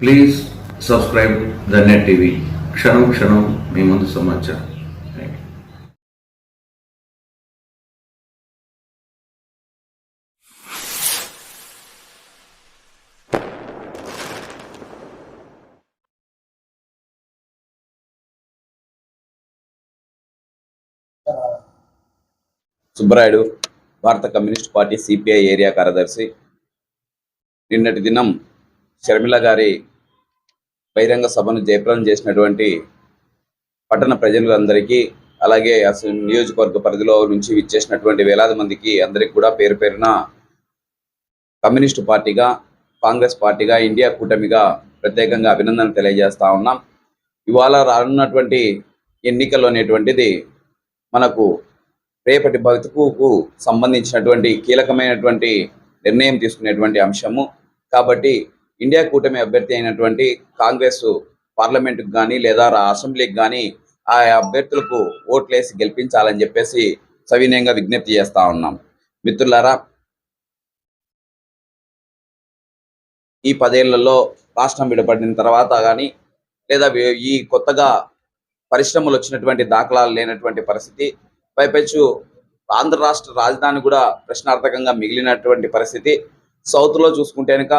please subscribe the net TV క్షణం క్షణం మీ ముందు సమాచారం థ్యాంక్ యూ సుబ్బరాయుడు భారత కమ్యూనిస్ట్ పార్టీ సిపిఐ ఏరియా కార్యదర్శి నిన్నటి దినం షర్మిల గారి బహిరంగ సభను జయప్రదం చేసినటువంటి పట్టణ ప్రజలందరికీ అలాగే అసలు నియోజకవర్గ పరిధిలో నుంచి విచ్చేసినటువంటి వేలాది మందికి అందరికి కూడా పేరు పేరున కమ్యూనిస్టు పార్టీగా కాంగ్రెస్ పార్టీగా ఇండియా కూటమిగా ప్రత్యేకంగా అభినందనలు తెలియజేస్తా ఉన్నాం. ఇవాళ రానున్నటువంటి ఎన్నికలు అనేటువంటిది మనకు రేపటి బతుకుకు సంబంధించినటువంటి కీలకమైనటువంటి నిర్ణయం తీసుకునేటువంటి అంశము. కాబట్టి ఇండియా కూటమి అభ్యర్థి అయినటువంటి కాంగ్రెస్ పార్లమెంటుకు కానీ లేదా అసెంబ్లీకి కానీ ఆ అభ్యర్థులకు ఓట్లేసి గెలిపించాలని చెప్పేసి సవినయంగా విజ్ఞప్తి చేస్తా ఉన్నాం. మిత్రులారా ఈ పదేళ్ళలో రాష్ట్రం విడబడిన తర్వాత కానీ లేదా ఈ కొత్తగా పరిశ్రమలు వచ్చినటువంటి దాఖలాలు లేనటువంటి పరిస్థితి పైపెచ్చు ఆంధ్ర రాష్ట్ర రాజధాని కూడా ప్రశ్నార్థకంగా మిగిలినటువంటి పరిస్థితి సౌత్లో చూసుకుంటే కనుక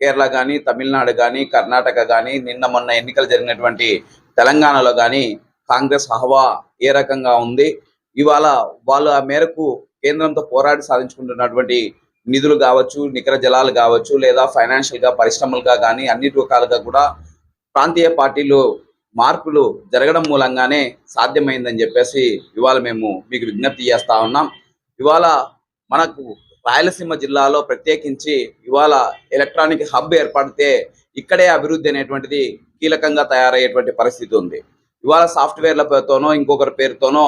కేరళ కానీ తమిళనాడు కానీ కర్ణాటక కానీ నిన్న మొన్న ఎన్నికలు జరిగినటువంటి తెలంగాణలో కానీ కాంగ్రెస్ హవా ఏ రకంగా ఉంది? ఇవాళ వాళ్ళు ఆ మేరకు కేంద్రంతో పోరాడి సాధించుకుంటున్నటువంటి నిధులు కావచ్చు నికర జలాలు కావచ్చు లేదా ఫైనాన్షియల్గా పరిశ్రమలుగా కానీ అన్ని రకాలుగా కూడా ప్రాంతీయ పార్టీలు మార్పులు జరగడం మూలంగానే సాధ్యమైందని చెప్పేసి ఇవాళ మేము మీకు విజ్ఞప్తి చేస్తా ఉన్నాం. ఇవాళ మనకు రాయలసీమ జిల్లాలో ప్రత్యేకించి ఇవాళ ఎలక్ట్రానిక్ హబ్ ఏర్పడితే ఇక్కడే అభివృద్ధి అనేటువంటిది కీలకంగా తయారయ్యేటువంటి పరిస్థితి ఉంది. ఇవాళ సాఫ్ట్వేర్ల పేరుతోనో ఇంకొకరి పేరుతోనో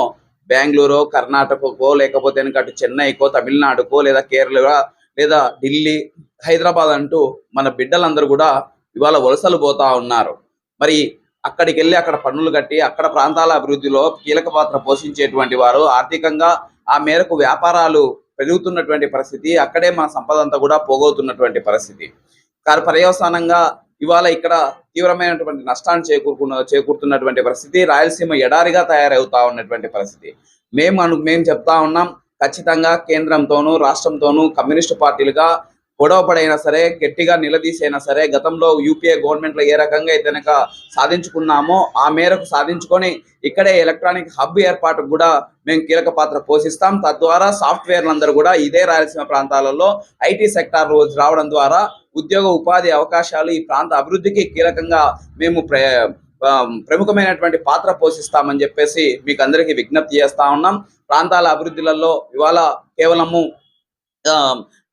బెంగళూరు కర్ణాటకకో లేకపోతే అటు చెన్నైకో తమిళనాడుకో లేదా కేరళ లేదా ఢిల్లీ హైదరాబాద్ అంటూ మన బిడ్డలందరూ కూడా ఇవాళ వలసలు పోతా ఉన్నారు. మరి అక్కడికి వెళ్ళి అక్కడ పన్నులు కట్టి అక్కడ ప్రాంతాల అభివృద్ధిలో కీలక పాత్ర పోషించేటువంటి వారు ఆర్థికంగా ఆ మేరకు వ్యాపారాలు పెరుగుతున్నటువంటి పరిస్థితి అక్కడే మన సంపద అంతా కూడా పోగొతున్నటువంటి పరిస్థితి. కానీ పర్యవసానంగా ఇవాళ ఇక్కడ తీవ్రమైనటువంటి నష్టాన్ని చేకూరుకున్న చేకూరుతున్నటువంటి పరిస్థితి రాయలసీమ ఎడారిగా తయారవుతా ఉన్నటువంటి పరిస్థితి. మేము అను మేము చెప్తా ఉన్నాం ఖచ్చితంగా కేంద్రంతోనూ రాష్ట్రంతోనూ కమ్యూనిస్టు పార్టీలుగా గొడవపడైనా సరే గట్టిగా నిలదీసైనా సరే గతంలో యూపీఏ గవర్నమెంట్లో ఏ రకంగా అయితే సాధించుకున్నామో ఆ మేరకు సాధించుకొని ఇక్కడే ఎలక్ట్రానిక్ హబ్ ఏర్పాటుకు కూడా మేము కీలక పాత్ర పోషిస్తాం. తద్వారా సాఫ్ట్వేర్లందరూ కూడా ఇదే రాయలసీమ ప్రాంతాలలో ఐటీ సెక్టార్ రావడం ద్వారా ఉద్యోగ ఉపాధి అవకాశాలు ఈ ప్రాంత అభివృద్ధికి కీలకంగా మేము ప్ర ప్రముఖమైనటువంటి పాత్ర పోషిస్తామని చెప్పేసి మీకు అందరికీ విజ్ఞప్తి చేస్తా ఉన్నాం. ప్రాంతాల అభివృద్ధిలలో ఇవాళ కేవలము ఆ,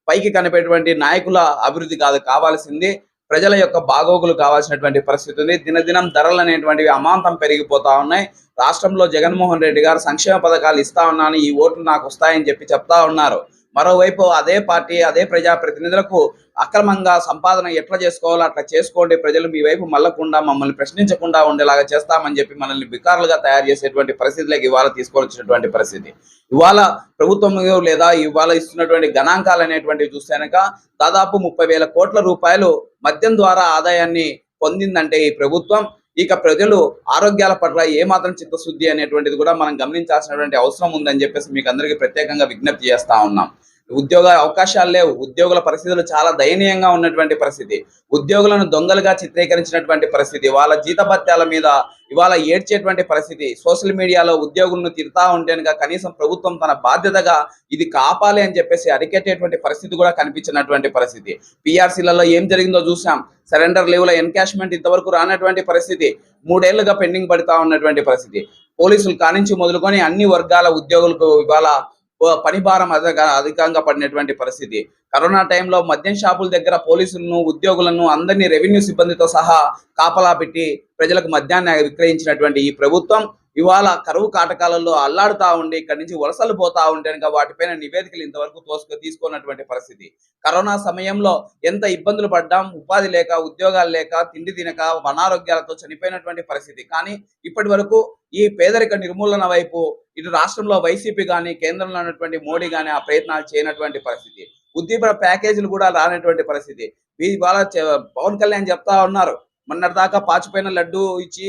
పైకి కనిపేటువంటి నాయకుల అభివృద్ధి కాదు కావాల్సింది ప్రజల యొక్క బాగోగులు కావాల్సినటువంటి పరిస్థితి ఉంది. దినదినం ధరలు అనేటువంటివి అమాంతం పెరిగిపోతా ఉన్నాయి. రాష్ట్రంలో జగన్మోహన్ రెడ్డి గారు సంక్షేమ పథకాలు ఇస్తా ఉన్నాను ఈ ఓట్లు నాకు వస్తాయని చెప్పి చెప్తా ఉన్నారు. మరోవైపు అదే పార్టీ అదే ప్రజా ప్రతినిధులకు అక్రమంగా సంపాదన ఎట్లా చేసుకోవాలో అట్లా చేసుకోండి. ప్రజలు మీ వైపు మళ్ళకుండా మమ్మల్ని ప్రశ్నించకుండా ఉండేలాగా చేస్తామని చెప్పి మనల్ని బికారులుగా తయారు చేసేటువంటి పరిస్థితులకు ఇవాళ తీసుకొచ్చినటువంటి పరిస్థితి. ఇవాళ ప్రభుత్వం లేదా ఇవాళ ఇస్తున్నటువంటి గణాంకాలు అనేటువంటివి చూస్తేనక దాదాపు ముప్పై వేల కోట్ల రూపాయలు మద్యం ద్వారా ఆదాయాన్ని పొందిందంటే ఈ ప్రభుత్వం. ఇక ప్రజలు ఆరోగ్యాల పట్ల ఏమాత్రం చిత్తశుద్ధి అనేటువంటిది కూడా మనం గమనించాల్సినటువంటి అవసరం ఉందని చెప్పేసి మీకు అందరికీ ప్రత్యేకంగా విజ్ఞప్తి చేస్తా ఉన్నాం. ఉద్యోగ అవకాశాలు లేవు. ఉద్యోగుల పరిస్థితులు చాలా దయనీయంగా ఉన్నటువంటి పరిస్థితి. ఉద్యోగులను దొంగలుగా చిత్రీకరించినటువంటి పరిస్థితి. వాళ్ళ జీతభత్యాల మీద ఇవాళ ఏడ్చేటువంటి పరిస్థితి. సోషల్ మీడియాలో ఉద్యోగులను తిడతా ఉంటేనుగా కనీసం ప్రభుత్వం తన బాధ్యతగా ఇది కాపాలి అని చెప్పేసి అరికెట్టేటువంటి పరిస్థితి కూడా కనిపించినటువంటి పరిస్థితి. పిఆర్సీలలో ఏం జరిగిందో చూసాం సరెండర్ లెవెల్ ఎన్కాష్మెంట్ ఇంతవరకు రానటువంటి పరిస్థితి. మూడేళ్ళుగా పెండింగ్ పడుతా ఉన్నటువంటి పరిస్థితి. పోలీసులు కానించి మొదలుకొని అన్ని వర్గాల ఉద్యోగులకు ఇవాళ పని భారం అధిక అధికంగా పడినటువంటి పరిస్థితి. కరోనా టైంలో మద్యం షాపుల దగ్గర పోలీసులను ఉద్యోగులను అందరినీ రెవెన్యూ సిబ్బందితో సహా కాపలా పెట్టి ప్రజలకు మద్యాన్ని విక్రయించినటువంటి ఈ ప్రభుత్వం ఇవాళ కరువు కాటకాలలో అల్లాడుతా ఉండి ఇక్కడి నుంచి వలసలు పోతా ఉంటే వాటిపైన నివేదికలు ఇంతవరకు తోసుకొని తీసుకున్నటువంటి పరిస్థితి. కరోనా సమయంలో ఎంత ఇబ్బందులు పడ్డాం ఉపాధి లేక ఉద్యోగాలు లేక తిండి తినక అనారోగ్యాలతో చనిపోయినటువంటి పరిస్థితి. కానీ ఇప్పటి వరకు ఈ పేదరిక నిర్మూలన వైపు ఇటు రాష్ట్రంలో వైసీపీ కానీ కేంద్రంలో ఉన్నటువంటి మోడీ కానీ ఆ ప్రయత్నాలు చేయనటువంటి పరిస్థితి. ఉద్దీపన ప్యాకేజీలు కూడా రానటువంటి పరిస్థితి. వీరి ఇవాళ పవన్ కళ్యాణ్ చెప్తా ఉన్నారు మొన్నటిదాకా పాచిపోయిన లడ్డు ఇచ్చి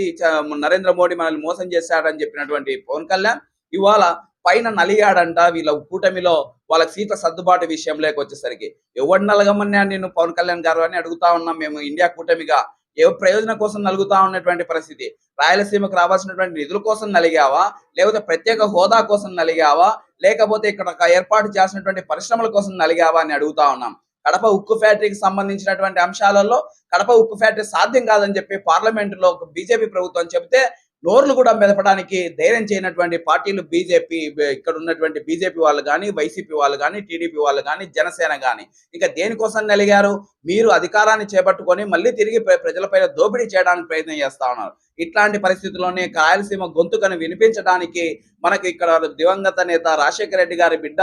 నరేంద్ర మోడీ మనల్ని మోసం చేశాడని చెప్పినటువంటి పవన్ కళ్యాణ్ ఇవాళ పైన నలిగాడంట వీళ్ళ కూటమిలో వాళ్ళ సీట్ల సర్దుబాటు విషయంలోకి వచ్చేసరికి. ఎవడు నలగమన్నా నేను పవన్ కళ్యాణ్ గారు అని అడుగుతా ఉన్నాం మేము ఇండియా కూటమిగా. ఏ ప్రయోజనం కోసం నలుగుతా ఉన్నటువంటి పరిస్థితి? రాయలసీమకు రావాల్సినటువంటి నిధుల కోసం నలిగావా? లేకపోతే ప్రత్యేక హోదా కోసం నలిగావా? లేకపోతే ఇక్కడ ఒక ఏర్పాటు చేసినటువంటి పరిశ్రమల కోసం నలిగావా అని అడుగుతా ఉన్నాం. కడప ఉక్కు ఫ్యాక్టరీకి సంబంధించినటువంటి అంశాలలో కడప ఉక్కు ఫ్యాక్టరీ సాధ్యం కాదని చెప్పి పార్లమెంట్లో బీజేపీ ప్రభుత్వం చెబితే నోర్లు కూడా మెదపడానికి ధైర్యం చేయనటువంటి పార్టీలు బీజేపీ ఇక్కడ ఉన్నటువంటి బీజేపీ వాళ్ళు కానీ వైసీపీ వాళ్ళు కానీ టీడీపీ వాళ్ళు కానీ జనసేన కానీ ఇంకా దేనికోసం నలిగారు? మీరు అధికారాన్ని చేపట్టుకొని మళ్ళీ తిరిగి ప్ర- ప్రజలపైన దోపిడీ చేయడానికి ప్రయత్నం చేస్తా ఉన్నారు. ఇట్లాంటి పరిస్థితుల్లోనే కాయలసీమ గొంతుకను వినిపించడానికి మనకి ఇక్కడ దివంగత నేత రాజశేఖర రెడ్డి గారి బిడ్డ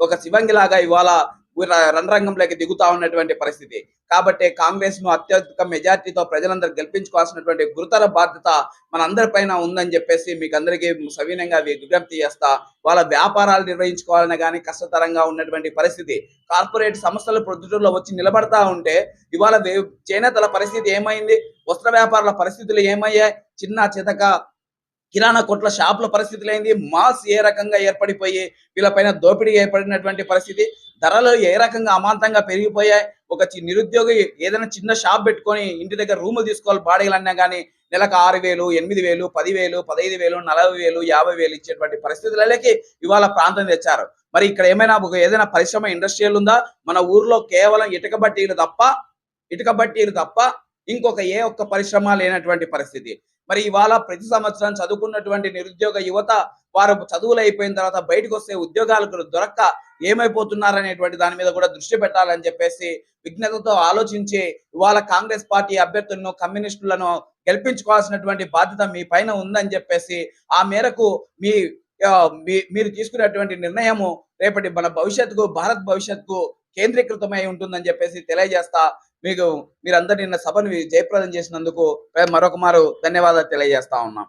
ఒక శివంగిలాగా ఇవాళ రణరంగంలోకి దిగుతా ఉన్నటువంటి పరిస్థితి. కాబట్టి కాంగ్రెస్ను అత్యధిక మెజార్టీతో ప్రజలందరూ గెలిపించుకోవాల్సినటువంటి గురుతర బాధ్యత మనందరి పైన ఉందని చెప్పేసి మీకు అందరికీ సవీనంగా విజ్ఞప్తి చేస్తా. వాళ్ళ వ్యాపారాలు నిర్వహించుకోవాలని కానీ కష్టతరంగా ఉన్నటువంటి పరిస్థితి. కార్పొరేట్ సంస్థలు ప్రొద్దుటూరులో వచ్చి నిలబడతా ఉంటే ఇవాళ చేనేతల పరిస్థితి ఏమైంది? వస్త్ర వ్యాపారుల పరిస్థితులు ఏమయ్యాయి? చిన్న చితక కిరాణా కొట్ల షాపుల పరిస్థితులు ఏంది? మాస్ ఏ రకంగా ఏర్పడిపోయి వీళ్ళపైన దోపిడీ ఏర్పడినటువంటి పరిస్థితి. ధరలు ఏ రకంగా అమాంతంగా పెరిగిపోయాయి? ఒక నిరుద్యోగి ఏదైనా చిన్న షాప్ పెట్టుకొని ఇంటి దగ్గర రూములు తీసుకోవాలి బాడీలు అన్నా కానీ నెలకు ఆరు వేలు ఎనిమిది వేలు పది వేలు పదహైదు వేలు నలభై వేలు యాభై వేలు ఇచ్చేటువంటి పరిస్థితులకి ఇవాళ ప్రాంతం తెచ్చారు. మరి ఇక్కడ ఏమైనా ఒక ఏదైనా పరిశ్రమ ఇండస్ట్రియల్ ఉందా? మన ఊర్లో కేవలం ఇటుక బట్టీలు తప్ప ఇటుక బట్టీలు తప్ప ఇంకొక ఏ ఒక్క పరిశ్రమ లేనటువంటి పరిస్థితి. మరి ఇవాళ ప్రతి సంవత్సరం చదువుకున్నటువంటి నిరుద్యోగ యువత వారు చదువులు అయిపోయిన తర్వాత బయటకు వస్తే ఉద్యోగాలకు దొరక్క ఏమైపోతున్నారనేటువంటి దాని మీద కూడా దృష్టి పెట్టాలని చెప్పేసి విజ్ఞతతో ఆలోచించి ఇవాళ కాంగ్రెస్ పార్టీ అభ్యర్థులను కమ్యూనిస్టులను గెలిపించుకోవాల్సినటువంటి బాధ్యత మీ పైన ఉందని చెప్పేసి ఆ మేరకు మీ మీరు తీసుకునేటువంటి నిర్ణయము రేపటి మన భవిష్యత్తుకు భారత్ భవిష్యత్తుకు కేంద్రీకృతమై ఉంటుందని చెప్పేసి తెలియజేస్తా మీకు మీరందరూ నిన్న సభను జయప్రదం చేసినందుకు మరొక మారు ధన్యవాదాలు తెలియజేస్తా ఉన్నాం.